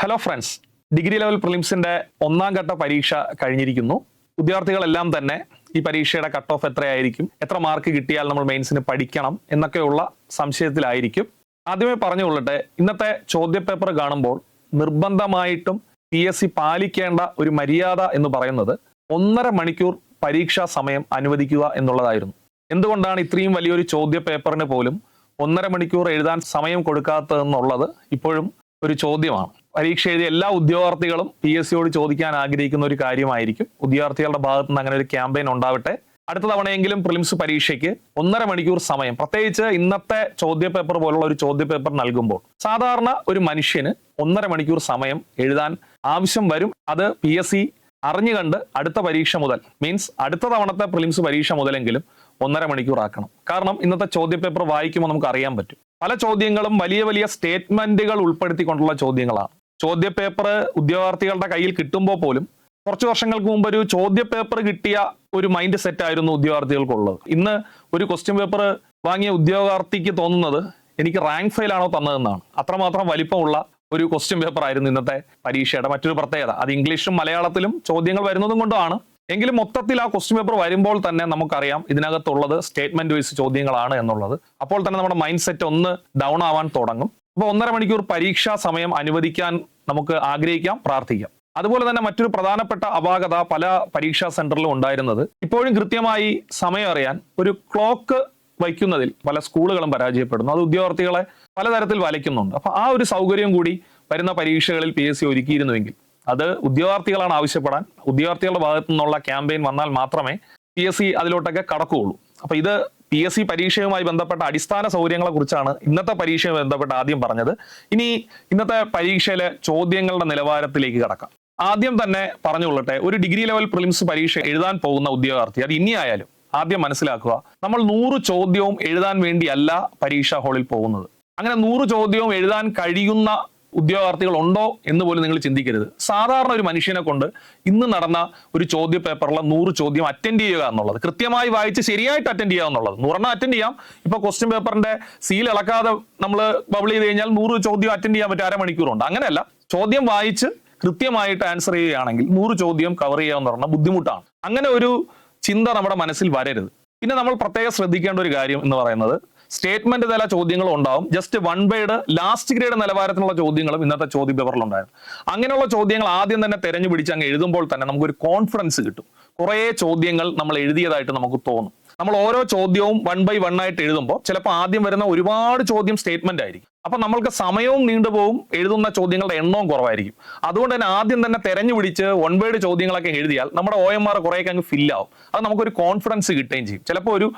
Hello friends degree level പ്രിലിംസിന്റെ ഒന്നാം ഘട്ട പരീക്ഷ കഴിഞ്ഞിരിക്കുന്നു. വിദ്യാർത്ഥികളെല്ലാം തന്നെ ഈ പരീക്ഷയുടെ കട്ട് ഓഫ് എത്രയായിരിക്കും? എത്ര മാർക്ക് കിട്ടിയാൽ നമ്മൾ മെയിൻസിന് പഠിക്കണം എന്നൊക്കെയുള്ള സംശയത്തിലായിരിക്കും. ആദ്യമേ പറഞ്ഞുകൊള്ളട്ടെ ഇന്നത്തെ ചോദ്യപേപ്പർ കാണുമ്പോൾ നിർബന്ധമായിട്ടും പി എസ് സി പാലിക്കേണ്ട ഒരു മര്യാദ എന്ന് പറയുന്നത് ഒന്നര മണിക്കൂർ പരീക്ഷാ സമയം അനുവദിക്കുക എന്നുള്ളതായിരുന്നു. എന്തുകൊണ്ടാണ് ഇത്രയും വലിയൊരു ചോദ്യ പേപ്പറിന് പോലും ഒന്നര മണിക്കൂർ എഴുതാൻ സമയം കൊടുക്കാത്തതെന്നുള്ളത് ഇപ്പോഴും ഒരു ചോദ്യമാണ്. പരീക്ഷ എഴുതിയ എല്ലാ ഉദ്യോഗാർത്ഥികളും പി എസ് സിയോട് ചോദിക്കാൻ ആഗ്രഹിക്കുന്ന ഒരു കാര്യമായിരിക്കും. ഉദ്യോഗാർത്ഥികളുടെ ഭാഗത്ത് നിന്ന് അങ്ങനെ ഒരു ക്യാമ്പയിൻ ഉണ്ടാവട്ടെ. അടുത്ത തവണയെങ്കിലും പ്രിലിംസ് പരീക്ഷയ്ക്ക് ഒന്നര മണിക്കൂർ സമയം പ്രത്യേകിച്ച് ഇന്നത്തെ ചോദ്യപേപ്പർ പോലുള്ള ഒരു ചോദ്യപേപ്പർ നൽകുമ്പോൾ. സാധാരണ ഒരു മനുഷ്യന് ഒന്നര മണിക്കൂർ സമയം എഴുതാൻ ആവശ്യം വരും. അത് പി എസ് സി അറിഞ്ഞുകണ്ട് അടുത്ത പരീക്ഷ മുതൽ മീൻസ് അടുത്ത തവണത്തെ പ്രിലിംസ് പരീക്ഷ മുതലെങ്കിലും ഒന്നര മണിക്കൂർ ആക്കണം. കാരണം ഇന്നത്തെ ചോദ്യപേപ്പർ വായിക്കുമ്പോൾ നമുക്ക് അറിയാൻ പറ്റും. പല ചോദ്യങ്ങളും വലിയ വലിയ സ്റ്റേറ്റ്മെന്റുകൾ ഉൾപ്പെടുത്തിക്കൊണ്ടുള്ള ചോദ്യങ്ങളാണ്. ചോദ്യ പേപ്പർ ഉദ്യോഗാർത്ഥികളുടെ കയ്യിൽ കിട്ടുമ്പോൾ പോലും കുറച്ച് വർഷങ്ങൾക്ക് മുമ്പ് ഒരു ചോദ്യ പേപ്പർ കിട്ടിയ ഒരു മൈൻഡ് സെറ്റ് ആയിരുന്നു ഉദ്യോഗാർത്ഥികൾക്കുള്ളത്. ഇന്ന് ഒരു ക്വസ്റ്റ്യൻ പേപ്പർ വാങ്ങിയ ഉദ്യോഗാർത്ഥിക്ക് തോന്നുന്നത് എനിക്ക് റാങ്ക് ഫെയിലാണോ തന്നതെന്നാണ്. അത്രമാത്രം വലിപ്പമുള്ള ഒരു ക്വസ്റ്റ്യൻ പേപ്പർ ആയിരുന്നു ഇന്നത്തെ പരീക്ഷയുടെ മറ്റൊരു പ്രത്യേകത. അത് ഇംഗ്ലീഷും മലയാളത്തിലും ചോദ്യങ്ങൾ വരുന്നതും കൊണ്ടാണ് എങ്കിലും മൊത്തത്തിൽ ആ ക്വസ്റ്റ്യൻ പേപ്പർ വരുമ്പോൾ തന്നെ നമുക്കറിയാം ഇതിനകത്തുള്ളത് സ്റ്റേറ്റ്മെന്റ് വൈസ് ചോദ്യങ്ങളാണ് എന്നുള്ളത്. അപ്പോൾ തന്നെ നമ്മുടെ മൈൻഡ് സെറ്റ് ഒന്ന് ഡൗൺ ആവാൻ തുടങ്ങും. അപ്പോൾ ഒന്നര മണിക്കൂർ പരീക്ഷാ സമയം അനുവദിക്കാൻ നമുക്ക് ആഗ്രഹിക്കാം പ്രാർത്ഥിക്കാം. അതുപോലെ തന്നെ മറ്റൊരു പ്രധാനപ്പെട്ട അപാകത പല പരീക്ഷാ സെന്ററിലും ഉണ്ടായിരുന്നത്. ഇപ്പോഴും കൃത്യമായി സമയം അറിയാൻ ഒരു ക്ലോക്ക് വയ്ക്കുന്നതിൽ പല സ്കൂളുകളും പരാജയപ്പെടുന്നു. അത് ഉദ്യോഗാർത്ഥികളെ പലതരത്തിൽ വലയ്ക്കുന്നുണ്ട്. അപ്പൊ ആ ഒരു സൗകര്യം കൂടി വരുന്ന പരീക്ഷകളിൽ പി ഒരുക്കിയിരുന്നുവെങ്കിൽ അത് ഉദ്യോഗാർത്ഥികളാണ് ആവശ്യപ്പെടാൻ. ഉദ്യോഗാർത്ഥികളുടെ ഭാഗത്തു നിന്നുള്ള ക്യാമ്പയിൻ വന്നാൽ മാത്രമേ പി എസ് സി അതിലോട്ടൊക്കെ കടക്കുകയുള്ളൂ. അപ്പൊ ഇത് പി എസ് സി പരീക്ഷയുമായി ബന്ധപ്പെട്ട അടിസ്ഥാന സൗകര്യങ്ങളെ കുറിച്ചാണ് ഇന്നത്തെ പരീക്ഷയുമായി ബന്ധപ്പെട്ട് ആദ്യം പറഞ്ഞത്. ഇനി ഇന്നത്തെ പരീക്ഷയിലെ ചോദ്യങ്ങളുടെ നിലവാരത്തിലേക്ക് കടക്കാം. ആദ്യം തന്നെ പറഞ്ഞുകൊള്ളട്ടെ ഒരു ഡിഗ്രി ലെവൽ പ്രിലിംസ് പരീക്ഷ എഴുതാൻ പോകുന്ന ഉദ്യോഗാർത്ഥി അത് ഇനി ആയാലും ആദ്യം മനസ്സിലാക്കുക നമ്മൾ നൂറ് ചോദ്യവും എഴുതാൻ വേണ്ടിയല്ല പരീക്ഷാ ഹാളിൽ പോകുന്നത്. അങ്ങനെ നൂറ് ചോദ്യവും എഴുതാൻ കഴിയുന്ന ഉദ്യോഗാർത്ഥികൾ ഉണ്ടോ എന്ന് പോലും നിങ്ങൾ ചിന്തിക്കരുത്. സാധാരണ ഒരു മനുഷ്യനെ കൊണ്ട് ഇന്ന് നടന്ന ഒരു ചോദ്യ പേപ്പറിലെ നൂറ് ചോദ്യം അറ്റൻഡ് ചെയ്യുക എന്നുള്ളത് കൃത്യമായി വായിച്ച് ശരിയായിട്ട് അറ്റൻഡ് ചെയ്യുക എന്നുള്ളത്. നൂറെണ്ണം അറ്റൻഡ് ചെയ്യാം. ഇപ്പൊ ക്വസ്റ്റ്യൻ പേപ്പറിന്റെ സീൽ ഇളക്കാതെ നമ്മൾ ബബിൾ ചെയ്ത് കഴിഞ്ഞാൽ നൂറ് ചോദ്യം അറ്റൻഡ് ചെയ്യാൻ പറ്റും അരമണിക്കൂറുണ്ട്. അങ്ങനെയല്ല ചോദ്യം വായിച്ച് കൃത്യമായിട്ട് ആൻസർ ചെയ്യുകയാണെങ്കിൽ നൂറ് ചോദ്യം കവർ ചെയ്യുക എന്ന് പറഞ്ഞാൽ ബുദ്ധിമുട്ടാണ്. അങ്ങനെ ഒരു ചിന്ത നമ്മുടെ മനസ്സിൽ വരരുത്. പിന്നെ നമ്മൾ പ്രത്യേകം ശ്രദ്ധിക്കേണ്ട ഒരു കാര്യം എന്ന് പറയുന്നത് സ്റ്റേറ്റ്മെന്റ് തല ചോദ്യങ്ങളും ഉണ്ടാവും. ജസ്റ്റ് വൺ ബൈഡ് ലാസ്റ്റ് ഗ്രേഡ് നിലവാരത്തിലുള്ള ചോദ്യങ്ങളും ഇന്നത്തെ ചോദ്യ പേപ്പറിൽ ഉണ്ടായിരുന്നു. അങ്ങനെയുള്ള ചോദ്യങ്ങൾ ആദ്യം തന്നെ തെരഞ്ഞു പിടിച്ച് അങ്ങ് എഴുതുമ്പോൾ തന്നെ നമുക്കൊരു കോൺഫിഡൻസ് കിട്ടും. കുറേ ചോദ്യങ്ങൾ നമ്മൾ എഴുതിയതായിട്ട് നമുക്ക് തോന്നും. നമ്മൾ ഓരോ ചോദ്യവും വൺ ബൈ വൺ ആയിട്ട് എഴുതുമ്പോൾ ചിലപ്പോൾ ആദ്യം വരുന്ന ഒരുപാട് ചോദ്യം സ്റ്റേറ്റ്മെന്റ് ആയിരിക്കും. അപ്പൊ നമ്മൾക്ക് സമയവും നീണ്ടുപോകും എഴുതുന്ന ചോദ്യങ്ങളുടെ എണ്ണവും കുറവായിരിക്കും. അതുകൊണ്ട് തന്നെ ആദ്യം തന്നെ തെരഞ്ഞു പിടിച്ച് വൺ ചോദ്യങ്ങളൊക്കെ എഴുതിയാൽ നമ്മുടെ ഒ എം ആർ കുറേയൊക്കെ അങ്ങ് ഫില്ലാവും അത് നമുക്കൊരു കോൺഫിഡൻസ് കിട്ടുകയും ചെയ്യും. ചിലപ്പോൾ ഒരു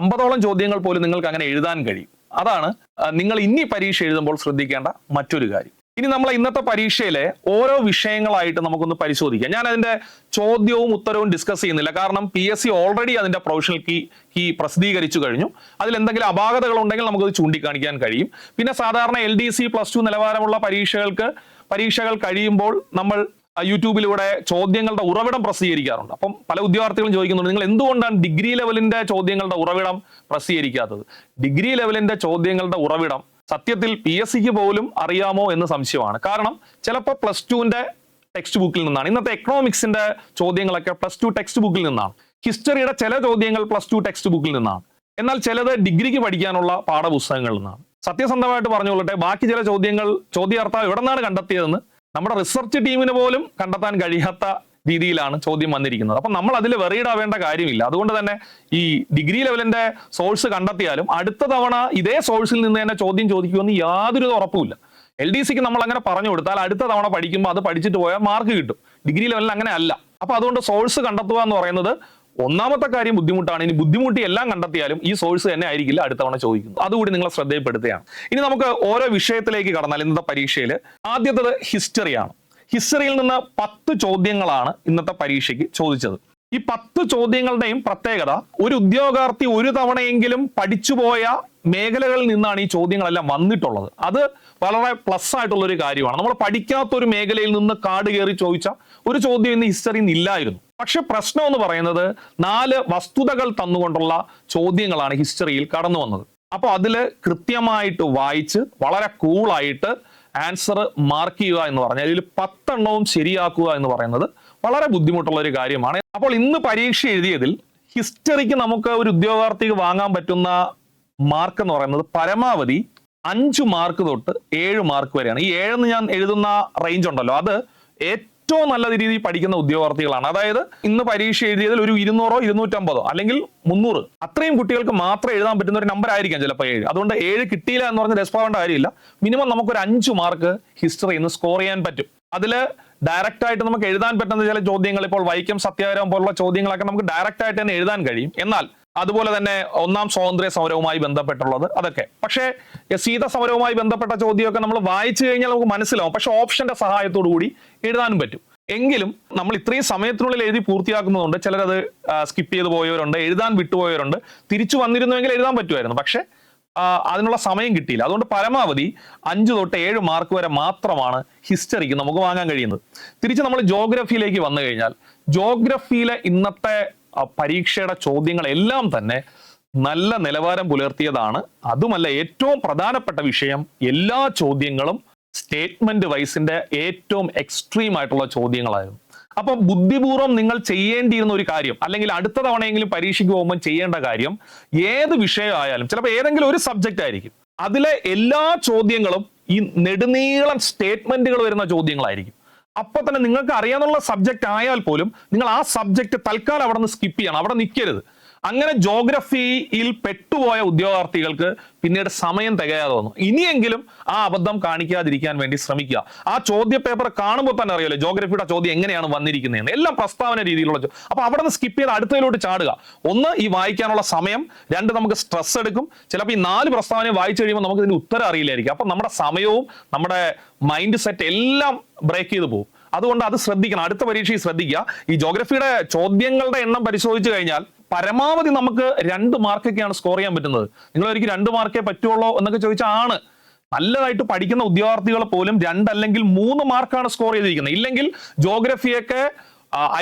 അമ്പതോളം ചോദ്യങ്ങൾ പോലും നിങ്ങൾക്ക് അങ്ങനെ എഴുതാൻ കഴിയും. അതാണ് നിങ്ങൾ ഇനി പരീക്ഷ എഴുതുമ്പോൾ ശ്രദ്ധിക്കേണ്ട മറ്റൊരു കാര്യം. ഇനി നമ്മൾ ഇന്നത്തെ പരീക്ഷയിലെ ഓരോ വിഷയങ്ങളായിട്ട് നമുക്കൊന്ന് പരിശോധിക്കാം. ഞാൻ അതിന്റെ ചോദ്യവും ഉത്തരവും ഡിസ്കസ് ചെയ്യുന്നില്ല. കാരണം പി എസ് സി ഓൾറെഡി അതിന്റെ പ്രൊഫഷണൽ കീ കീ പ്രസിദ്ധീകരിച്ചു കഴിഞ്ഞു. അതിൽ എന്തെങ്കിലും അപാകതകൾ ഉണ്ടെങ്കിൽ നമുക്കത് ചൂണ്ടിക്കാണിക്കാൻ കഴിയും. പിന്നെ സാധാരണ L D C plus two നിലവാരമുള്ള പരീക്ഷകൾക്ക് പരീക്ഷകൾ കഴിയുമ്പോൾ നമ്മൾ യൂട്യൂബിലൂടെ ചോദ്യങ്ങളുടെ ഉറവിടം പ്രസിദ്ധീകരിക്കാറുണ്ട്. അപ്പം പല ഉദ്യോഗാർത്ഥികളും ചോദിക്കുന്നുണ്ട് നിങ്ങൾ എന്തുകൊണ്ടാണ് ഡിഗ്രി ലെവലിന്റെ ചോദ്യങ്ങളുടെ ഉറവിടം പ്രസിദ്ധീകരിക്കാത്തത്? ഡിഗ്രി ലെവലിന്റെ ചോദ്യങ്ങളുടെ ഉറവിടം സത്യത്തിൽ പി എസ് സിക്ക് പോലും അറിയാമോ എന്ന് സംശയമാണ്. കാരണം ചിലപ്പോൾ പ്ലസ് ടുവിന്റെ ടെക്സ്റ്റ് ബുക്കിൽ നിന്നാണ്. ഇന്നത്തെ എക്കണോമിക്സിന്റെ ചോദ്യങ്ങളൊക്കെ പ്ലസ് ടു ടെക്സ്റ്റ് ബുക്കിൽ നിന്നാണ്. ഹിസ്റ്ററിയുടെ ചില ചോദ്യങ്ങൾ പ്ലസ് ടു ടെക്സ്റ്റ് ബുക്കിൽ നിന്നാണ്. എന്നാൽ ചിലത് ഡിഗ്രിക്ക് പഠിക്കാനുള്ള പാഠപുസ്തകങ്ങളിൽ നിന്നാണ്. സത്യസന്ധമായിട്ട് പറഞ്ഞുകൊള്ളട്ടെ ബാക്കി ചില ചോദ്യങ്ങൾ ചോദ്യാർത്ഥം എവിടെ നിന്നാണ് കണ്ടെത്തിയതെന്ന് നമ്മുടെ റിസർച്ച് ടീമിന് പോലും കണ്ടെത്താൻ കഴിയാത്ത രീതിയിലാണ് ചോദ്യം വന്നിരിക്കുന്നത്. അപ്പം നമ്മൾ അതിൽ വെറിയിടാവേണ്ട കാര്യമില്ല. അതുകൊണ്ട് തന്നെ ഈ ഡിഗ്രി ലെവലിന്റെ സോഴ്സ് കണ്ടെത്തിയാലും അടുത്ത തവണ ഇതേ സോഴ്സിൽ നിന്ന് തന്നെ ചോദ്യം ചോദിക്കുമെന്ന് യാതൊരു ഉറപ്പുമില്ല. എൽ ഡി സിക്ക് നമ്മൾ അങ്ങനെ പറഞ്ഞു കൊടുത്താൽ അടുത്ത തവണ പഠിക്കുമ്പോൾ അത് പഠിച്ചിട്ട് പോയാൽ മാർക്ക് കിട്ടും. ഡിഗ്രി ലെവലിൽ അങ്ങനെ അല്ല. അപ്പൊ അതുകൊണ്ട് സോഴ്സ് കണ്ടെത്തുക എന്ന് പറയുന്നത് ഒന്നാമത്തെ കാര്യം ബുദ്ധിമുട്ടാണ്. ഇനി ബുദ്ധിമുട്ടി എല്ലാം കണ്ടെത്തിയാലും ഈ സോഴ്സ് തന്നെ ആയിരിക്കില്ല അടുത്ത തവണ ചോദിക്കുന്നത്. അതുകൂടി നിങ്ങളെ ശ്രദ്ധയിൽപ്പെടുത്തുകയാണ്. ഇനി നമുക്ക് ഓരോ വിഷയത്തിലേക്ക് കടന്നാൽ ഇന്നത്തെ പരീക്ഷയിൽ ആദ്യത്തത് ഹിസ്റ്ററിയാണ് ഹിസ്റ്ററിയിൽ നിന്ന് പത്ത് ചോദ്യങ്ങളാണ് ഇന്നത്തെ പരീക്ഷയ്ക്ക് ചോദിച്ചത്. ഈ പത്ത് ചോദ്യങ്ങളുടെയും പ്രത്യേകത ഒരു ഉദ്യോഗാർത്ഥി ഒരു തവണയെങ്കിലും പഠിച്ചുപോയ മേഖലകളിൽ നിന്നാണ് ഈ ചോദ്യങ്ങളെല്ലാം വന്നിട്ടുള്ളത്. അത് വളരെ പ്ലസ് ആയിട്ടുള്ള ഒരു കാര്യമാണ്. നമ്മൾ പഠിക്കാത്ത ഒരു മേഖലയിൽ നിന്ന് കാട് കയറി ചോദിച്ച ഒരു ചോദ്യം ഇന്ന് ഹിസ്റ്ററിയിൽ നിന്ന് ഇല്ലായിരുന്നു. പക്ഷെ പ്രശ്നം എന്ന് പറയുന്നത് നാല് വസ്തുതകൾ തന്നുകൊണ്ടുള്ള ചോദ്യങ്ങളാണ് ഹിസ്റ്ററിയിൽ കടന്നു വന്നത് അപ്പോൾ അതിൽ കൃത്യമായിട്ട് വായിച്ച് വളരെ കൂളായിട്ട് ആൻസർ മാർക്ക് ചെയ്യുക എന്ന് പറഞ്ഞാൽ ഇതിൽ പത്തെണ്ണവും ശരിയാക്കുക എന്ന് പറയുന്നത് വളരെ ബുദ്ധിമുട്ടുള്ള ഒരു കാര്യമാണ്. അപ്പോൾ ഇന്ന് പരീക്ഷ എഴുതിയതിൽ ഹിസ്റ്ററിക്ക് നമുക്ക് ഒരു ഉദ്യോഗാർത്ഥിക്ക് വാങ്ങാൻ പറ്റുന്ന മാർക്ക് എന്ന് പറയുന്നത് പരമാവധി അഞ്ച് മാർക്ക് തൊട്ട് ഏഴ് മാർക്ക് വരെയാണ്. ഈ ഏഴെന്ന് ഞാൻ എഴുതുന്ന റേഞ്ച് ഉണ്ടല്ലോ അത് ഏറ്റവും നല്ല രീതിയിൽ പഠിക്കുന്ന ഉദ്യോഗാർത്ഥികളാണ്. അതായത് ഇന്ന് പരീക്ഷ എഴുതിയതിൽ ഒരു ഇരുന്നൂറോ ഇരുന്നൂറ്റമ്പതോ അല്ലെങ്കിൽ മുന്നൂറ്. അത്രയും കുട്ടികൾക്ക് മാത്രം എഴുതാൻ പറ്റുന്ന ഒരു നമ്പർ ആയിരിക്കാം ചിലപ്പോൾ ഏഴ്. അതുകൊണ്ട് ഏഴ് കിട്ടിയില്ല എന്ന് പറഞ്ഞ് രസപ്പാവേണ്ട കാര്യമില്ല. മിനിമം നമുക്കൊരു അഞ്ച് മാർക്ക് ഹിസ്റ്ററി ഇന്ന് സ്കോർ ചെയ്യാൻ പറ്റും. അതിൽ ഡയറക്റ്റ് ആയിട്ട് നമുക്ക് എഴുതാൻ പറ്റുന്ന ചില ചോദ്യങ്ങൾ ഇപ്പോൾ വൈക്കം സത്യാഗ്രഹം പോലുള്ള ചോദ്യങ്ങളൊക്കെ നമുക്ക് ഡയറക്റ്റ് ആയിട്ട് തന്നെ എഴുതാൻ കഴിയും. എന്നാൽ അതുപോലെ തന്നെ ഒന്നാം സ്വാതന്ത്ര്യ സമരവുമായി ബന്ധപ്പെട്ടുള്ളത് അതൊക്കെ. പക്ഷേ സീത സമരവുമായി ബന്ധപ്പെട്ട ചോദ്യമൊക്കെ നമ്മൾ വായിച്ചു കഴിഞ്ഞാൽ നമുക്ക് മനസ്സിലാവും. പക്ഷെ ഓപ്ഷന്റെ സഹായത്തോടു കൂടി എഴുതാനും പറ്റും. എങ്കിലും നമ്മൾ ഇത്രയും സമയത്തിനുള്ളിൽ എഴുതി പൂർത്തിയാക്കുന്നതുകൊണ്ട് ചിലരത് സ്കിപ്പ് ചെയ്ത് പോയവരുണ്ട് എഴുതാൻ വിട്ടുപോയവരുണ്ട്. തിരിച്ചു വന്നിരുന്നുവെങ്കിൽ എഴുതാൻ പറ്റുമായിരുന്നു. പക്ഷേ അതിനുള്ള സമയം കിട്ടിയില്ല. അതുകൊണ്ട് പരമാവധി അഞ്ച് തൊട്ട് ഏഴ് മാർക്ക് വരെ മാത്രമാണ് ഹിസ്റ്ററിക്ക് നമുക്ക് വാങ്ങാൻ കഴിയുന്നത്. തിരിച്ച് നമ്മൾ ജോഗ്രഫിയിലേക്ക് വന്നു കഴിഞ്ഞാൽ ജോഗ്രഫിയിലെ ഇന്നത്തെ പരീക്ഷയുടെ ചോദ്യങ്ങളെല്ലാം തന്നെ നല്ല നിലവാരം പുലർത്തിയതാണ്. അതുമല്ല ഏറ്റവും പ്രധാനപ്പെട്ട വിഷയം എല്ലാ ചോദ്യങ്ങളും സ്റ്റേറ്റ്മെന്റ് വൈസിന്റെ ഏറ്റവും എക്സ്ട്രീം ആയിട്ടുള്ള ചോദ്യങ്ങളായിരുന്നു. അപ്പൊ ബുദ്ധിപൂർവം നിങ്ങൾ ചെയ്യേണ്ടിയിരുന്ന ഒരു കാര്യം അല്ലെങ്കിൽ അടുത്ത തവണയെങ്കിലും പരീക്ഷയ്ക്ക് പോകുമ്പോൾ ചെയ്യേണ്ട കാര്യം ഏത് വിഷയമായാലും ചിലപ്പോൾ ഏതെങ്കിലും ഒരു സബ്ജക്റ്റ് ആയിരിക്കും. അതിലെ എല്ലാ ചോദ്യങ്ങളും ഈ നെടുനീളം സ്റ്റേറ്റ്മെന്റുകൾ വരുന്ന ചോദ്യങ്ങളായിരിക്കും. അപ്പൊ തന്നെ നിങ്ങൾക്ക് അറിയാനുള്ള സബ്ജക്റ്റ് ആയാൽ പോലും നിങ്ങൾ ആ സബ്ജക്റ്റ് തൽക്കാലം അവിടെ നിന്ന് സ്കിപ്പ് ചെയ്യണം. അവിടെ നിൽക്കരുത് അങ്ങനെ ജോഗ്രഫിയിൽ പെട്ടുപോയ ഉദ്യോഗാർത്ഥികൾക്ക് പിന്നീട് സമയം തികയാതെ വന്നു. ഇനിയെങ്കിലും ആ അബദ്ധം കാണിക്കാതിരിക്കാൻ വേണ്ടി ശ്രമിക്കുക. ആ ചോദ്യ പേപ്പർ കാണുമ്പോൾ തന്നെ അറിയാലോ ജോഗ്രഫിയുടെ ചോദ്യം എങ്ങനെയാണ് വന്നിരിക്കുന്നതെന്ന്. എല്ലാം പ്രസ്താവന രീതിയിലുള്ള അപ്പൊ അവിടെ നിന്ന് സ്കിപ്പ് ചെയ്ത് അടുത്തതിലോട്ട് ചാടുക. ഒന്ന് ഈ വായിക്കാനുള്ള സമയം. രണ്ട് നമുക്ക് സ്ട്രെസ് എടുക്കും. ചിലപ്പോൾ ഈ നാല് പ്രസ്താവന വായിച്ചു കഴിയുമ്പോൾ നമുക്ക് ഇതിന്റെ ഉത്തരം അറിയില്ലായിരിക്കും. അപ്പൊ നമ്മുടെ സമയവും നമ്മുടെ മൈൻഡ് സെറ്റ് എല്ലാം ബ്രേക്ക് ചെയ്ത് പോകും. അതുകൊണ്ട് അത് ശ്രദ്ധിക്കണം. അടുത്ത പരീക്ഷയിൽ ശ്രദ്ധിക്കുക. ഈ ജോഗ്രഫിയുടെ ചോദ്യങ്ങളുടെ എണ്ണം പരിശോധിച്ചു കഴിഞ്ഞാൽ പരമാവധി നമുക്ക് രണ്ട് മാർക്കൊക്കെയാണ് സ്കോർ ചെയ്യാൻ പറ്റുന്നത്. നിങ്ങൾ ഒരിക്കലും രണ്ട് മാർക്കേ പറ്റുള്ളൂ എന്നൊക്കെ ചോദിച്ചാൽ ആണ്. നല്ലതായിട്ട് പഠിക്കുന്ന ഉദ്യോഗാർത്ഥികൾ പോലും രണ്ടല്ലെങ്കിൽ മൂന്ന് മാർക്കാണ് സ്കോർ ചെയ്തിരിക്കുന്നത്. ഇല്ലെങ്കിൽ ജോഗ്രഫിയൊക്കെ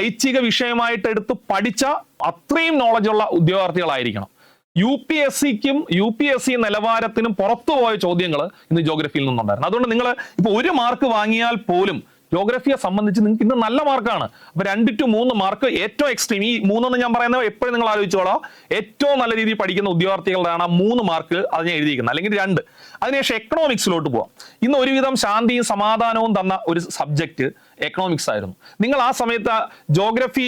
ഐച്ഛിക വിഷയമായിട്ട് എടുത്ത് പഠിച്ച അത്രയും നോളജുള്ള ഉദ്യോഗാർത്ഥികളായിരിക്കണം. യു പി എസ് സിക്കും യു പി എസ് സി നിലവാരത്തിനും പുറത്തുപോയ ചോദ്യങ്ങൾ ഇന്ന് ജോഗ്രഫിയിൽ നിന്നുണ്ടായിരുന്നു. അതുകൊണ്ട് നിങ്ങൾ ഇപ്പൊ ഒരു മാർക്ക് വാങ്ങിയാൽ പോലും ജോഗ്രഫിയെ സംബന്ധിച്ച് നിങ്ങൾക്ക് ഇന്ന് നല്ല മാർക്കാണ്. അപ്പോൾ രണ്ട് ടു മൂന്ന് മാർക്ക് ഏറ്റവും എക്സ്ട്രീം ഈ മൂന്നെന്ന് ഞാൻ പറയുന്നത് എപ്പോഴും നിങ്ങൾ ആലോചിച്ചോളാം. ഏറ്റവും നല്ല രീതിയിൽ പഠിക്കുന്ന ഉദ്യോഗാർത്ഥികളുടെയാണ് മൂന്ന് മാർക്ക് അത് ഞാൻ എഴുതിയിരിക്കുന്നത്. അല്ലെങ്കിൽ രണ്ട്. അതിനുശേഷം എക്കണോമിക്സിലോട്ട് പോവാം. ഇന്ന് ഒരുവിധം ശാന്തിയും സമാധാനവും തന്ന ഒരു സബ്ജക്റ്റ് എക്കണോമിക്സ് ആയിരുന്നു. നിങ്ങൾ ആ സമയത്ത് ജോഗ്രഫി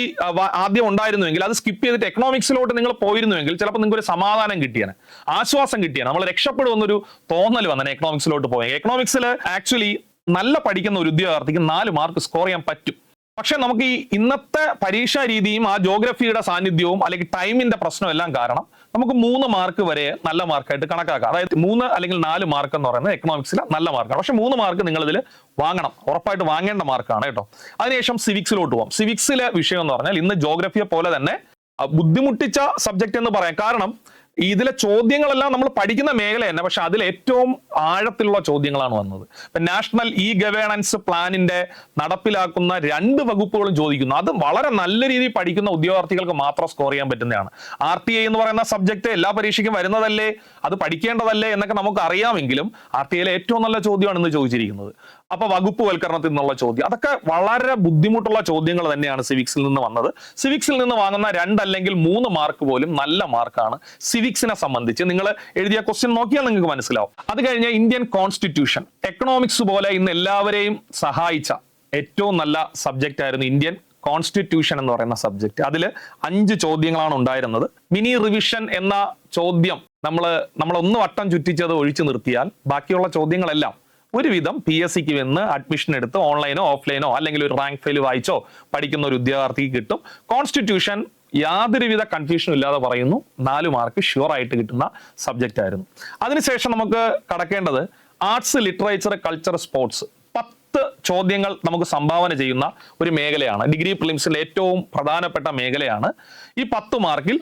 ആദ്യം ഉണ്ടായിരുന്നുവെങ്കിൽ അത് സ്കിപ്പ് ചെയ്തിട്ട് എക്കണോമിക്സിലോട്ട് നിങ്ങൾ പോയിരുന്നുവെങ്കിൽ ചിലപ്പോൾ നിങ്ങൾക്ക് ഒരു സമാധാനം കിട്ടിയാണ് ആശ്വാസം കിട്ടിയാണ് നമ്മൾ രക്ഷപ്പെടുമെന്നൊരു തോന്നൽ വന്നേ എക്കണോമിക്സിലോട്ട് പോയെങ്കിൽ എക്കണോമിക്സിൽ ആക്ച്വലി നല്ല പഠിക്കുന്ന ഒരു ഉദ്യോഗാർത്ഥിക്ക് നാല് മാർക്ക് സ്കോർ ചെയ്യാൻ പറ്റും. പക്ഷെ നമുക്ക് ഈ ഇന്നത്തെ പരീക്ഷാ രീതിയും ആ ജോഗ്രഫിയുടെ സാന്നിധ്യവും അല്ലെങ്കിൽ ടൈമിന്റെ പ്രശ്നവും എല്ലാം കാരണം നമുക്ക് മൂന്ന് മാർക്ക് വരെ നല്ല മാർക്കായിട്ട് കണക്കാക്കാം. അതായത് മൂന്ന് അല്ലെങ്കിൽ നാല് മാർക്ക് എന്ന് പറയുന്നത് എക്കണോമിക്സിലെ നല്ല മാർക്കാണ് പക്ഷെ മൂന്ന് മാർക്ക് നിങ്ങൾ ഇതിൽ വാങ്ങണം. ഉറപ്പായിട്ട് വാങ്ങേണ്ട മാർക്കാണ് കേട്ടോ. അതിനുശേഷം സിവിക്സിലോട്ട് പോകാം സിവിക്സിലെ വിഷയം എന്ന് പറഞ്ഞാൽ ഇന്ന് ജോഗ്രഫിയെ പോലെ തന്നെ ബുദ്ധിമുട്ടിച്ച സബ്ജക്റ്റ് എന്ന് പറയാം. കാരണം ഇതിലെ ചോദ്യങ്ങളെല്ലാം നമ്മൾ പഠിക്കുന്ന മേഖല തന്നെ പക്ഷെ അതിൽ ഏറ്റവും ആഴത്തിലുള്ള ചോദ്യങ്ങളാണ് വന്നത്. ഇപ്പൊ നാഷണൽ ഇ ഗവേണൻസ് പ്ലാനിന്റെ നടപ്പിലാക്കുന്ന രണ്ട് വകുപ്പുകളും ചോദിക്കുന്നു. അത് വളരെ നല്ല രീതിയിൽ പഠിക്കുന്ന ഉദ്യോഗാർത്ഥികൾക്ക് മാത്രം സ്കോർ ചെയ്യാൻ പറ്റുന്നതാണ്. ആർ ടി ഐ എന്ന് പറയുന്ന സബ്ജക്റ്റ് എല്ലാ പരീക്ഷയ്ക്കും വരുന്നതല്ലേ? അത് പഠിക്കേണ്ടതല്ലേ എന്നൊക്കെ നമുക്ക് അറിയാമെങ്കിലും ആർ ടി ഐയിലെ ഏറ്റവും നല്ല ചോദ്യമാണ് ഇന്ന് ചോദിച്ചിരിക്കുന്നത്. അപ്പൊ വകുപ്പ് വൽക്കരണത്തിൽ നിന്നുള്ള ചോദ്യം. അതൊക്കെ വളരെ ബുദ്ധിമുട്ടുള്ള ചോദ്യങ്ങൾ തന്നെയാണ് സിവിക്സിൽ നിന്ന് വന്നത്. സിവിക്സിൽ നിന്ന് വാങ്ങുന്ന രണ്ടല്ലെങ്കിൽ മൂന്ന് മാർക്ക് പോലും നല്ല മാർക്കാണ് സിവിക്സിനെ സംബന്ധിച്ച്. നിങ്ങൾ എഴുതിയ ക്വസ്റ്റ്യൻ നോക്കിയാൽ നിങ്ങൾക്ക് മനസ്സിലാവും. അത് കഴിഞ്ഞ ഇന്ത്യൻ കോൺസ്റ്റിറ്റ്യൂഷൻ എക്കണോമിക്സ് പോലെ ഇന്ന് എല്ലാവരെയും സഹായിച്ച ഏറ്റവും നല്ല സബ്ജക്റ്റ് ആയിരുന്നു ഇന്ത്യൻ കോൺസ്റ്റിറ്റ്യൂഷൻ എന്ന് പറയുന്ന സബ്ജക്റ്റ് അതിൽ അഞ്ച് ചോദ്യങ്ങളാണ് ഉണ്ടായിരുന്നത്. മിനി റിവിഷൻ എന്ന ചോദ്യം നമ്മൾ ഒന്ന് വട്ടം ചുറ്റിച്ചത് ഒഴിച്ചു നിർത്തിയാൽ ബാക്കിയുള്ള ചോദ്യങ്ങളെല്ലാം ഒരുവിധം പി എസ് സിക്ക് വന്ന് അഡ്മിഷൻ എടുത്ത് ഓൺലൈനോ ഓഫ്ലൈനോ അല്ലെങ്കിൽ ഒരു റാങ്ക് ഫെയിൽ വായിച്ചോ പഠിക്കുന്ന ഒരു ഉദ്യോഗാർത്ഥിക്ക് കിട്ടും. കോൺസ്റ്റിറ്റ്യൂഷൻ യാതൊരുവിധ കൺഫ്യൂഷനും ഇല്ലാതെ പറയുന്നു. നാല് മാർക്ക് ഷുവർ ആയിട്ട് കിട്ടുന്ന സബ്ജക്റ്റ് ആയിരുന്നു. അതിനുശേഷം നമുക്ക് കടക്കേണ്ടത് ആർട്സ് ലിറ്ററേച്ചർ കൾച്ചർ സ്പോർട്സ് പത്ത് ചോദ്യങ്ങൾ നമുക്ക് സംഭാവന ചെയ്യുന്ന ഒരു മേഖലയാണ്. ഡിഗ്രി പ്രിലിംസിലെ ഏറ്റവും പ്രധാനപ്പെട്ട മേഖലയാണ്. ഈ പത്ത് മാർക്കിൽ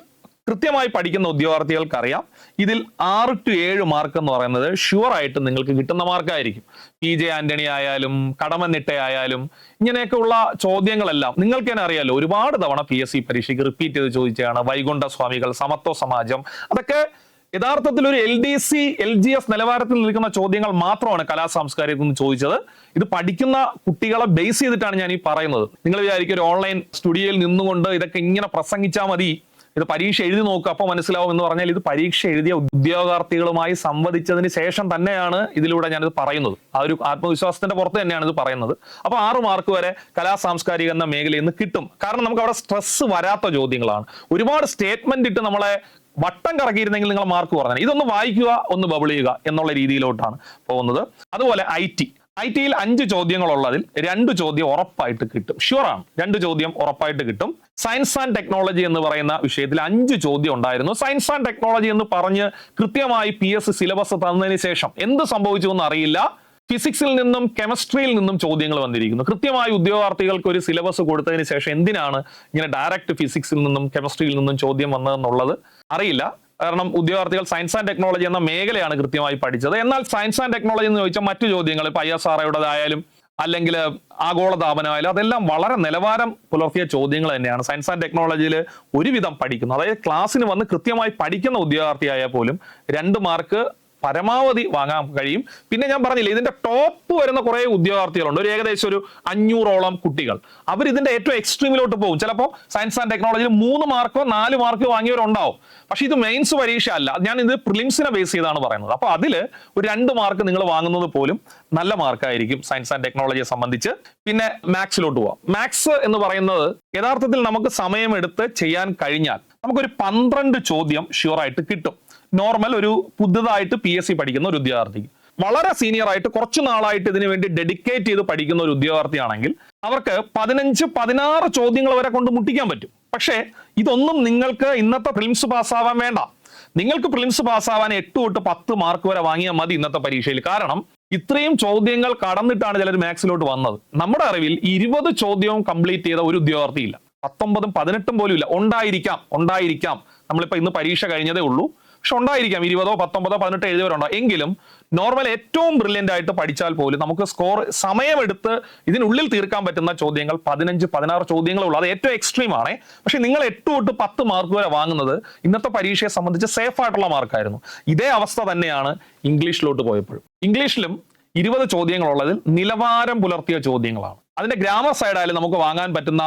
കൃത്യമായി പഠിക്കുന്ന ഉദ്യോഗാർത്ഥികൾക്കറിയാം. ഇതിൽ ആറ് ടു ഏഴ് മാർക്ക് എന്ന് പറയുന്നത് ഷുവർ ആയിട്ട് നിങ്ങൾക്ക് കിട്ടുന്ന മാർക്കായിരിക്കും പി ജെ ആന്റണി ആയാലും കടമനിട്ട ആയാലും ഇങ്ങനെയൊക്കെയുള്ള ചോദ്യങ്ങളെല്ലാം നിങ്ങൾക്ക് തന്നെ അറിയാലോ. ഒരുപാട് തവണ പി എസ് സി പരീക്ഷയ്ക്ക് റിപ്പീറ്റ് ചെയ്ത് ചോദിച്ചതാണ് വൈകുണ്ഠ സ്വാമികൾ സമത്വ സമാജം. അതൊക്കെ യഥാർത്ഥത്തിൽ ഒരു L D C L G S നിലവാരത്തിൽ നിൽക്കുന്ന ചോദ്യങ്ങൾ മാത്രമാണ് കലാ സാംസ്കാരികത്തിൽ നിന്ന് ചോദിച്ചത്. ഇത് പഠിക്കുന്ന കുട്ടികളെ ബേസ് ചെയ്തിട്ടാണ് ഞാൻ ഈ പറയുന്നത്. നിങ്ങൾ വിചാരിക്കും ഒരു ഓൺലൈൻ സ്റ്റുഡിയോയിൽ നിന്നുകൊണ്ട് ഇതൊക്കെ ഇങ്ങനെ പ്രസംഗിച്ചാൽ മതി. ഇത് പരീക്ഷ എഴുതി നോക്കുക അപ്പോൾ മനസ്സിലാവും എന്ന് പറഞ്ഞാൽ ഇത് പരീക്ഷ എഴുതിയ ഉദ്യോഗാർത്ഥികളുമായി സംവദിച്ചതിന് ശേഷം തന്നെയാണ് ഇതിലൂടെ ഞാനിത് പറയുന്നത്. ആ ഒരു ആത്മവിശ്വാസത്തിന്റെ പുറത്ത് തന്നെയാണ് ഇത് പറയുന്നത്. അപ്പോൾ ആറ് മാർക്ക് വരെ കലാ സാംസ്കാരിക എന്ന മേഖലയിൽ നിന്ന് കിട്ടും. കാരണം നമുക്ക് അവിടെ സ്ട്രെസ് വരാത്ത ചോദ്യങ്ങളാണ്. ഒരുപാട് സ്റ്റേറ്റ്മെന്റ് ഇട്ട് നമ്മളെ വട്ടം കറക്കിയിരുന്നെങ്കിൽ നിങ്ങൾ മാർക്ക് പറഞ്ഞാൽ ഇതൊന്ന് വായിക്കുക ഒന്ന് ബബിൾ ചെയ്യുക എന്നുള്ള രീതിയിലോട്ടാണ് പോകുന്നത്. അതുപോലെ ഐ ഐ ടിയിൽ അഞ്ച് ചോദ്യങ്ങളുള്ളതിൽ രണ്ട് ചോദ്യം ഉറപ്പായിട്ട് കിട്ടും. ആണ്. രണ്ട് ചോദ്യം ഉറപ്പായിട്ട് കിട്ടും. സയൻസ് ആൻഡ് ടെക്നോളജി എന്ന് പറയുന്ന വിഷയത്തിൽ അഞ്ച് ചോദ്യം ഉണ്ടായിരുന്നു. സയൻസ് ആൻഡ് ടെക്നോളജി എന്ന് പറഞ്ഞ് കൃത്യമായി പി എസ് സിലബസ് തന്നതിന് ശേഷം എന്ത് സംഭവിച്ചു എന്ന് അറിയില്ല ഫിസിക്സിൽ നിന്നും കെമിസ്ട്രിയിൽ നിന്നും ചോദ്യങ്ങൾ വന്നിരിക്കുന്നു. കൃത്യമായി ഉദ്യോഗാർത്ഥികൾക്ക് ഒരു സിലബസ് കൊടുത്തതിന് ശേഷം എന്തിനാണ് ഇങ്ങനെ ഡയറക്റ്റ് ഫിസിക്സിൽ നിന്നും കെമിസ്ട്രിയിൽ നിന്നും ചോദ്യം വന്നതെന്നുള്ളത് അറിയില്ല. കാരണം ഉദ്യോഗാർത്ഥികൾ സയൻസ് ആൻഡ് ടെക്നോളജി എന്ന മേഖലയാണ് കൃത്യമായി പഠിച്ചത്. എന്നാൽ സയൻസ് ആൻഡ് ടെക്നോളജി എന്ന് ചോദിച്ചാൽ മറ്റു ചോദ്യങ്ങൾ ഇപ്പൊ ഐ എസ് ആർഒയുടേതായാലും അല്ലെങ്കിൽ ആഗോളതാപനമായാലും അതെല്ലാം വളരെ നിലവാരം പുലർത്തിയ ചോദ്യങ്ങൾ തന്നെയാണ്. സയൻസ് ആൻഡ് ടെക്നോളജിയിൽ ഒരുവിധം പഠിക്കുന്നു. അതായത് ക്ലാസ്സിന് വന്ന് കൃത്യമായി പഠിക്കുന്ന ഉദ്യോഗാർത്ഥിയായാൽ പോലും രണ്ട് മാർക്ക് പരമാവധി വാങ്ങാൻ കഴിയും. പിന്നെ ഞാൻ പറഞ്ഞില്ല ഇതിന്റെ ടോപ്പ് വരുന്ന കുറെ ഉദ്യോഗാർത്ഥികളുണ്ട്. ഒരു ഏകദേശം ഒരു അഞ്ഞൂറോളം കുട്ടികൾ. അവർ ഇതിന്റെ ഏറ്റവും എക്സ്ട്രീമിലോട്ട് പോകും. ചിലപ്പോൾ സയൻസ് ആൻഡ് ടെക്നോളജിയിൽ മൂന്ന് മാർക്കോ നാല് മാർക്കോ വാങ്ങിയവരുണ്ടാവും. പക്ഷേ ഇത് മെയിൻസ് പരീക്ഷ അല്ല ഞാൻ ഇത് പ്രിലിംസിനെ ബേസ് ചെയ്താണ് പറയുന്നത്. അപ്പോൾ അതിൽ ഒരു രണ്ട് മാർക്ക് നിങ്ങൾ വാങ്ങുന്നത് പോലും നല്ല മാർക്കായിരിക്കും സയൻസ് ആൻഡ് ടെക്നോളജിയെ സംബന്ധിച്ച്. പിന്നെ മാത്സിലോട്ട് പോവാം. മാത്സ് എന്ന് പറയുന്നത് യഥാർത്ഥത്തിൽ നമുക്ക് സമയമെടുത്ത് ചെയ്യാൻ കഴിഞ്ഞാൽ നമുക്കൊരു പന്ത്രണ്ട് ചോദ്യം ഷുവറായിട്ട് കിട്ടും. നോർമൽ ഒരു പുതുതായിട്ട് പി എസ് സി പഠിക്കുന്ന ഒരു ഉദ്യോഗാർത്ഥിക്ക് വളരെ സീനിയർ ആയിട്ട് കുറച്ച് നാളായിട്ട് ഇതിനു വേണ്ടി ഡെഡിക്കേറ്റ് ചെയ്ത് പഠിക്കുന്ന ഒരു ഉദ്യോഗാർത്ഥിയാണെങ്കിൽ അവർക്ക് പതിനഞ്ച് പതിനാറ് ചോദ്യങ്ങൾ വരെ കൊണ്ട് മുട്ടിക്കാൻ പറ്റും. പക്ഷേ ഇതൊന്നും നിങ്ങൾക്ക് ഇന്നത്തെ പ്രിലിംസ് പാസ്സാവാൻ വേണ്ട. നിങ്ങൾക്ക് പ്രിലിംസ് പാസ്സാവാൻ എട്ട് തൊട്ട് പത്ത് മാർക്ക് വരെ വാങ്ങിയാൽ മതി ഇന്നത്തെ പരീക്ഷയിൽ. കാരണം ഇത്രയും ചോദ്യങ്ങൾ കടന്നിട്ടാണ് ചിലർ മാത്സിലോട്ട് വന്നത്. നമ്മുടെ അറിവിൽ ഇരുപത് ചോദ്യവും കംപ്ലീറ്റ് ചെയ്ത ഒരു ഉദ്യോഗാർത്ഥിയില്ല പത്തൊമ്പതും പതിനെട്ടും പോലും ഇല്ല. ഉണ്ടായിരിക്കാം ഉണ്ടായിരിക്കാം. നമ്മളിപ്പോൾ ഇന്ന് പരീക്ഷ കഴിഞ്ഞതേ ഉള്ളൂ. പക്ഷെ ഉണ്ടായിരിക്കാം. ഇരുപതോ പത്തൊമ്പതോ പതിനെട്ടോ എഴുതിയവരുണ്ടോ? എങ്കിലും നോർമൽ ഏറ്റവും ബ്രില്യന്റ് ആയിട്ട് പഠിച്ചാൽ പോലും നമുക്ക് സ്കോർ സമയമെടുത്ത് ഇതിനുള്ളിൽ തീർക്കാൻ പറ്റുന്ന ചോദ്യങ്ങൾ പതിനഞ്ച് പതിനാറ് ചോദ്യങ്ങളേ ഉള്ളൂ അത് ഏറ്റവും എക്സ്ട്രീം ആണ്. പക്ഷെ നിങ്ങൾ എട്ട് തൊട്ട് പത്ത് മാർക്ക് വരെ വാങ്ങുന്നത് ഇന്നത്തെ പരീക്ഷയെ സംബന്ധിച്ച് സേഫ് ആയിട്ടുള്ള മാർക്കായിരുന്നു ഇതേ അവസ്ഥ തന്നെയാണ് ഇംഗ്ലീഷിലോട്ട് പോയപ്പോഴും. ഇംഗ്ലീഷിലും ഇരുപത് ചോദ്യങ്ങളുള്ളതിൽ നിലവാരം പുലർത്തിയ ചോദ്യങ്ങളാണ്. അതിന്റെ ഗ്രാമർ സൈഡായാലും നമുക്ക് വാങ്ങാൻ പറ്റുന്ന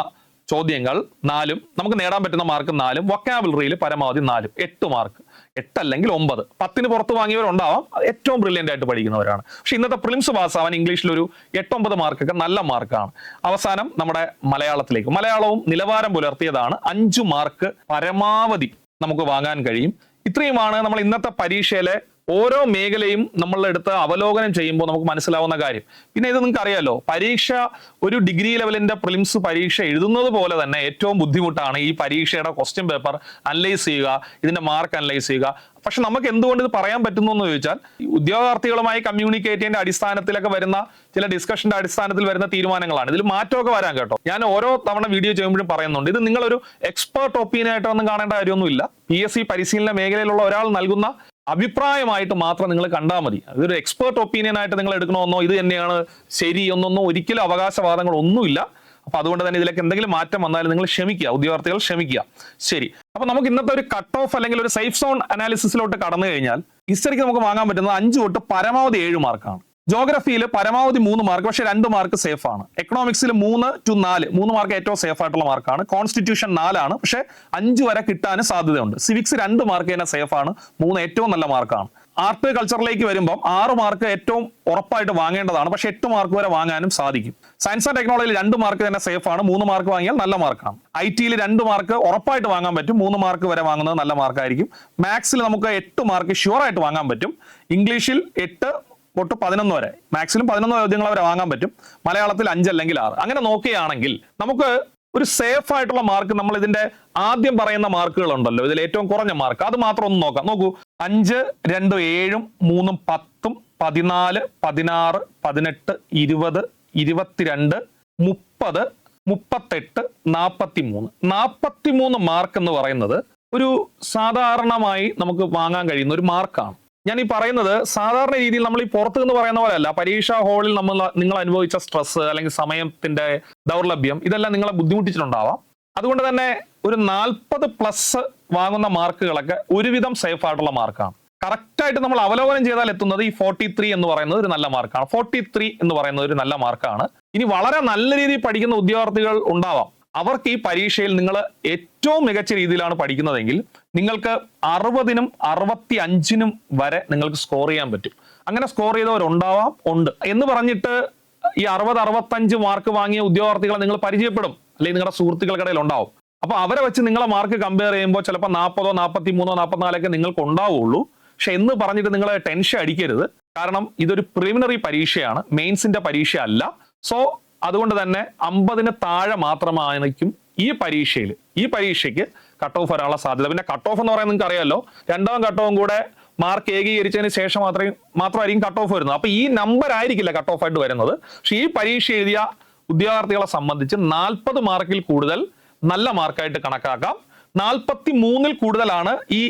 ചോദ്യങ്ങൾ നാലും നമുക്ക് നേടാൻ പറ്റുന്ന മാർക്ക് നാലും വൊക്കാബുലറിയിൽ പരമാവധി നാലും എട്ട് മാർക്ക് എട്ടല്ലെങ്കിൽ ഒമ്പത്. പത്തിന് പുറത്ത് വാങ്ങിയവരുണ്ടാവാം. ഏറ്റവും ബ്രില്യന്റ് ആയിട്ട് പഠിക്കുന്നവരാണ്. പക്ഷെ ഇന്നത്തെ പ്രിലിംസ് പാസ്സാവാൻ ഇംഗ്ലീഷിൽ ഒരു എട്ടൊമ്പത് മാർക്കൊക്കെ നല്ല മാർക്കാണ് അവസാനം നമ്മുടെ മലയാളത്തിലേക്ക്. മലയാളവും നിലവാരം പുലർത്തിയതാണ് അഞ്ചു മാർക്ക് പരമാവധി നമുക്ക് വാങ്ങാൻ കഴിയും. ഇത്രയുമാണ് നമ്മൾ ഇന്നത്തെ പരീക്ഷയിലെ ഓരോ മേഖലയും നമ്മളെടുത്ത് അവലോകനം ചെയ്യുമ്പോൾ നമുക്ക് മനസ്സിലാവുന്ന കാര്യം. പിന്നെ ഇത് നിങ്ങൾക്ക് അറിയാലോ പരീക്ഷ ഒരു ഡിഗ്രി ലെവലിന്റെ പ്രിലിംസ് പരീക്ഷ എഴുതുന്നത് പോലെ തന്നെ ഏറ്റവും ബുദ്ധിമുട്ടാണ് ഈ പരീക്ഷയുടെ ക്വസ്റ്റ്യൻ പേപ്പർ അനലൈസ് ചെയ്യുക ഇതിന്റെ മാർക്ക് അനലൈസ് ചെയ്യുക. പക്ഷെ നമുക്ക് എന്തുകൊണ്ട് ഇത് പറയാൻ പറ്റുന്നു എന്ന് ചോദിച്ചാൽ ഉദ്യോഗാർത്ഥികളുമായി കമ്മ്യൂണിക്കേറ്റ് ചെയ്യേണ്ട അടിസ്ഥാനത്തിലൊക്കെ വരുന്ന ചില ഡിസ്കഷന്റെ അടിസ്ഥാനത്തിൽ വരുന്ന തീരുമാനങ്ങളാണ്. ഇതിൽ മാറ്റമൊക്കെ വരാൻ കേട്ടോ. ഞാൻ ഓരോ തവണ വീഡിയോ ചെയ്യുമ്പോഴും പറയുന്നുണ്ട് ഇത് നിങ്ങളൊരു എക്സ്പേർട്ട് ഒപ്പീനിയൻ ആയിട്ടൊന്നും കാണേണ്ട കാര്യമൊന്നുമില്ല. പി എസ് സി പരിശീലന മേഖലയിലുള്ള ഒരാൾ നൽകുന്ന അഭിപ്രായമായിട്ട് മാത്രം നിങ്ങൾ കണ്ടാൽ മതി. അതൊരു എക്സ്പേർട്ട് ഒപ്പീനിയൻ ആയിട്ട് നിങ്ങൾ എടുക്കണമെന്നോ ഇത് തന്നെയാണ് ശരി എന്നൊന്നോ ഒരിക്കലും അവകാശവാദങ്ങൾ ഒന്നുമില്ല. അപ്പൊ അതുകൊണ്ട് തന്നെ ഇതിലേക്ക് എന്തെങ്കിലും മാറ്റം വന്നാലും നിങ്ങൾ ക്ഷമിക്കുക ഉദ്യോഗാർത്ഥികൾ ക്ഷമിക്കുക. ശരി. അപ്പൊ നമുക്ക് ഇന്നത്തെ ഒരു കട്ട് ഓഫ് അല്ലെങ്കിൽ ഒരു സേഫ് സോൺ അനാലിസിസിലോട്ട് കടന്നു കഴിഞ്ഞാൽ ഹിസ്റ്ററിക്ക് നമുക്ക് വാങ്ങാൻ പറ്റുന്നത് അഞ്ച് തൊട്ട് പരമാവധി ഏഴ് മാർക്കാണ് ജോഗ്രഫിയിൽ പരമാവധി മൂന്ന് മാർക്ക് പക്ഷേ രണ്ട് മാർക്ക് സേഫ് ആണ്. എക്കണോമിക്സിൽ മൂന്ന് ടു നാല്. മൂന്ന് മാർക്ക് ഏറ്റവും സേഫ് ആയിട്ടുള്ള മാർക്കാണ് കോൺസ്റ്റിറ്റ്യൂഷൻ നാലാണ്. പക്ഷേ അഞ്ച് വരെ കിട്ടാൻ സാധ്യതയുണ്ട്. സിവിക്സ് രണ്ട് മാർക്ക് തന്നെ സേഫ് ആണ്. മൂന്ന് ഏറ്റവും നല്ല മാർക്കാണ് ആർട്ട് കൾച്ചറിലേക്ക് വരുമ്പോൾ ആറ് മാർക്ക് ഏറ്റവും ഉറപ്പായിട്ട് വാങ്ങേണ്ടതാണ്. പക്ഷേ എട്ട് മാർക്ക് വരെ വാങ്ങാനും സാധിക്കും. സയൻസ് ആൻഡ് ടെക്നോളജിയിൽ രണ്ട് മാർക്ക് തന്നെ സേഫ് ആണ്. മൂന്ന് മാർക്ക് വാങ്ങിയാൽ നല്ല മാർക്കാണ് ഐ ടിയിൽ രണ്ട് മാർക്ക് ഉറപ്പായിട്ട് വാങ്ങാൻ പറ്റും. മൂന്ന് മാർക്ക് വരെ വാങ്ങുന്നത് നല്ല മാർക്കായിരിക്കും മാത്സിൽ നമുക്ക് എട്ട് മാർക്ക് ഷുവർ ആയിട്ട് വാങ്ങാൻ പറ്റും. ഇംഗ്ലീഷിൽ എട്ട് തൊട്ട് പതിനൊന്ന് വരെ. മാക്സിമം പതിനൊന്ന് ചോദ്യങ്ങൾ അവരെ വാങ്ങാൻ പറ്റും. മലയാളത്തിൽ അഞ്ച് അല്ലെങ്കിൽ ആറ്. അങ്ങനെ നോക്കുകയാണെങ്കിൽ നമുക്ക് ഒരു സേഫ് ആയിട്ടുള്ള മാർക്ക് നമ്മൾ ഇതിന്റെ ആദ്യം പറയുന്ന മാർക്കുകൾ ഉണ്ടല്ലോ. ഇതിൽ ഏറ്റവും കുറഞ്ഞ മാർക്ക് അത് മാത്രം ഒന്ന് നോക്കാം. നോക്കൂ. അഞ്ച് രണ്ട് ഏഴും മൂന്നും പത്തും പതിനാല് പതിനാറ് പതിനെട്ട് ഇരുപത് ഇരുപത്തിരണ്ട് മുപ്പത് മുപ്പത്തെട്ട് നാൽപ്പത്തി മൂന്ന് നാൽപ്പത്തി മൂന്ന് മാർക്ക് എന്ന് പറയുന്നത് ഒരു സാധാരണമായി നമുക്ക് വാങ്ങാൻ കഴിയുന്ന ഒരു മാർക്കാണ് ഞാൻ ഈ പറയുന്നത് സാധാരണ രീതിയിൽ നമ്മൾ ഈ പുറത്ത് നിന്ന് പറയുന്ന പോലെ അല്ല പരീക്ഷാ ഹാളിൽ നമ്മൾ നിങ്ങൾ അനുഭവിച്ച സ്ട്രെസ് അല്ലെങ്കിൽ സമയത്തിന്റെ ദൗർലഭ്യം ഇതെല്ലാം നിങ്ങളെ ബുദ്ധിമുട്ടിച്ചിട്ടുണ്ടാവാം. അതുകൊണ്ട് തന്നെ ഒരു നാൽപ്പത് പ്ലസ് വാങ്ങുന്ന മാർക്കുകളൊക്കെ ഒരുവിധം സേഫ് ആയിട്ടുള്ള മാർക്കാണ് കറക്റ്റ് ആയിട്ട് നമ്മൾ അവലോകനം ചെയ്താൽ എത്തുന്നത് ഈ ഫോർട്ടി ത്രീ എന്ന് പറയുന്നത് ഒരു നല്ല മാർക്കാണ് ഫോർട്ടി ത്രീ എന്ന് പറയുന്നത് ഒരു നല്ല മാർക്കാണ് ഇനി വളരെ നല്ല രീതിയിൽ പഠിക്കുന്ന ഉദ്യോഗാർത്ഥികൾ ഉണ്ടാവാം. അവർക്ക് ഈ പരീക്ഷയിൽ നിങ്ങൾ ഏറ്റവും മികച്ച രീതിയിലാണ് പഠിക്കുന്നതെങ്കിൽ നിങ്ങൾക്ക് അറുപതിനും അറുപത്തി അഞ്ചിനും വരെ നിങ്ങൾക്ക് സ്കോർ ചെയ്യാൻ പറ്റും. അങ്ങനെ സ്കോർ ചെയ്തവരുണ്ടാവാം ഉണ്ട്. എന്ന് പറഞ്ഞിട്ട് ഈ അറുപത് അറുപത്തഞ്ച് മാർക്ക് വാങ്ങിയ ഉദ്യോഗാർത്ഥികളെ നിങ്ങൾ പരിചയപ്പെടും. അല്ലെങ്കിൽ നിങ്ങളുടെ സുഹൃത്തുക്കൾക്കിടയിൽ ഉണ്ടാവും. അപ്പൊ അവരെ വെച്ച് നിങ്ങളെ മാർക്ക് കമ്പയർ ചെയ്യുമ്പോൾ ചിലപ്പോൾ നാൽപ്പതോ നാൽപ്പത്തി മൂന്നോ നാൽപ്പത്തിനാലൊക്കെ നിങ്ങൾക്ക് ഉണ്ടാവുള്ളൂ. പക്ഷെ എന്ന് പറഞ്ഞിട്ട് നിങ്ങൾ ടെൻഷൻ അടിക്കരുത്. കാരണം ഇതൊരു പ്രിലിമിനറി പരീക്ഷയാണ്. മെയിൻസിന്റെ പരീക്ഷ അല്ല സോ അതുകൊണ്ട് തന്നെ അമ്പതിന് താഴെ മാത്രമായിരിക്കും ഈ പരീക്ഷയിൽ. ഈ പരീക്ഷയ്ക്ക് കട്ട് ഓഫ് വരാനുള്ള സാധ്യത. പിന്നെ കട്ട് ഓഫ് എന്ന് പറയുന്നത് നിങ്ങൾക്ക് അറിയാമല്ലോ രണ്ടാം ഘട്ടവും കൂടെ മാർക്ക് ഏകീകരിച്ചതിന് ശേഷം മാത്രമേ മാത്രമായിരിക്കും കട്ട് ഓഫ് വരുന്നത്. അപ്പൊ ഈ നമ്പർ ആയിരിക്കില്ല കട്ട് ഓഫ് ആയിട്ട് വരുന്നത്. പക്ഷെ ഈ പരീക്ഷ എഴുതിയ ഉദ്യോഗാർത്ഥികളെ സംബന്ധിച്ച് നാൽപ്പത് മാർക്കിൽ കൂടുതൽ നല്ല മാർക്കായിട്ട് കണക്കാക്കാം. നാൽപ്പത്തി മൂന്നിൽ കൂടുതലാണ് ഈ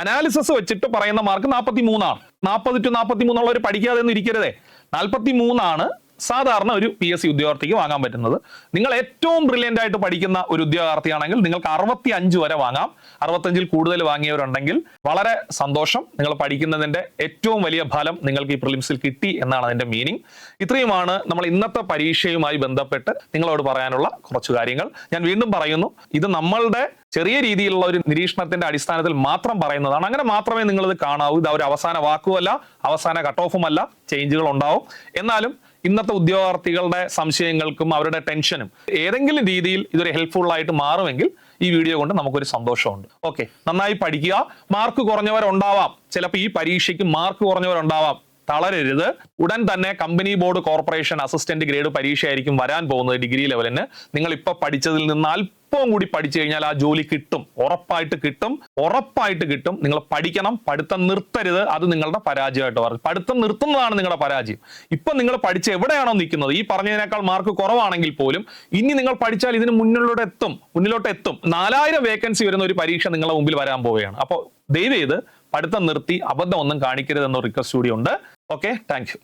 അനാലിസിസ് വെച്ചിട്ട് പറയുന്ന മാർക്ക് നാൽപ്പത്തി മൂന്നാണ് നാൽപ്പത് ടു നാൽപ്പത്തി മൂന്നുള്ളവർ പഠിക്കാതെ ഒന്നും ഇരിക്കരുതേ. നാൽപ്പത്തി മൂന്നാണ് സാധാരണ ഒരു പി എസ് സി ഉദ്യോഗാർത്ഥിക്ക് വാങ്ങാൻ പറ്റുന്നത്. നിങ്ങൾ ഏറ്റവും ബ്രില്യന്റ് ആയിട്ട് പഠിക്കുന്ന ഒരു ഉദ്യോഗാർത്ഥിയാണെങ്കിൽ നിങ്ങൾക്ക് അറുപത്തി അഞ്ച് വരെ വാങ്ങാം. അറുപത്തഞ്ചിൽ കൂടുതൽ വാങ്ങിയവരുണ്ടെങ്കിൽ വളരെ സന്തോഷം. നിങ്ങൾ പഠിക്കുന്നതിന്റെ ഏറ്റവും വലിയ ഫലം നിങ്ങൾക്ക് ഈ പ്രിലിംസിൽ കിട്ടി എന്നാണ് അതിന്റെ മീനിങ് ഇത്രയുമാണ് നമ്മൾ ഇന്നത്തെ പരീക്ഷയുമായി ബന്ധപ്പെട്ട് നിങ്ങളോട് പറയാനുള്ള കുറച്ച് കാര്യങ്ങൾ. ഞാൻ വീണ്ടും പറയുന്നു ഇത് നമ്മളുടെ ചെറിയ രീതിയിലുള്ള ഒരു നിരീക്ഷണത്തിന്റെ അടിസ്ഥാനത്തിൽ മാത്രം പറയുന്നതാണ്. അങ്ങനെ മാത്രമേ നിങ്ങളിത് കാണാവൂ. ഇത് ഒരു അവസാന വാക്കുമല്ല അവസാന കട്ട് ഓഫുമല്ല ചേഞ്ചുകൾ ഉണ്ടാവും. എന്നാലും ഇന്നത്തെ ഉദ്യോഗാർത്ഥികളുടെ സംശയങ്ങൾക്കും അവരുടെ ടെൻഷനും ഏതെങ്കിലും രീതിയിൽ ഇതൊരു ഹെൽപ്ഫുൾ ആയിട്ട് മാറുമെങ്കിൽ ഈ വീഡിയോ കൊണ്ട് നമുക്കൊരു സന്തോഷമുണ്ട്. ഓക്കെ നന്നായി പഠിക്കുക. മാർക്ക് കുറഞ്ഞവരുണ്ടാവാം. ചിലപ്പോൾ ഈ പരീക്ഷയ്ക്ക് മാർക്ക് കുറഞ്ഞവരുണ്ടാവാം. തളരരുത്. ഉടൻ തന്നെ company board corporation assistant grade പരീക്ഷയായിരിക്കും വരാൻ പോകുന്നത് ഡിഗ്രി ലെവലിന്. നിങ്ങൾ ഇപ്പൊ പഠിച്ചതിൽ നിന്ന് അല്പം കൂടി പഠിച്ചു കഴിഞ്ഞാൽ ആ ജോലി കിട്ടും. ഉറപ്പായിട്ട് കിട്ടും. ഉറപ്പായിട്ട് കിട്ടും. നിങ്ങൾ പഠിക്കണം. പഠിത്തം നിർത്തരുത്. അത് നിങ്ങളുടെ പരാജയമായിട്ട് പറഞ്ഞു പഠിത്തം നിർത്തുന്നതാണ് നിങ്ങളുടെ പരാജയം. ഇപ്പൊ നിങ്ങൾ പഠിച്ച് എവിടെയാണോ നിൽക്കുന്നത്? ഈ പറഞ്ഞതിനേക്കാൾ മാർക്ക് കുറവാണെങ്കിൽ പോലും ഇനി നിങ്ങൾ പഠിച്ചാൽ ഇതിന് മുന്നിലോട്ട് എത്തും. മുന്നിലോട്ട് എത്തും. നാലായിരം വേക്കൻസി വരുന്ന ഒരു പരീക്ഷ നിങ്ങളുടെ മുമ്പിൽ വരാൻ പോവുകയാണ്. അപ്പോൾ ദയവ് ചെയ്ത് പഠിത്തം നിർത്തി അബദ്ധം ഒന്നും കാണിക്കരുത് എന്നൊരു റിക്വസ്റ്റ് കൂടി ഉണ്ട്. Okay thank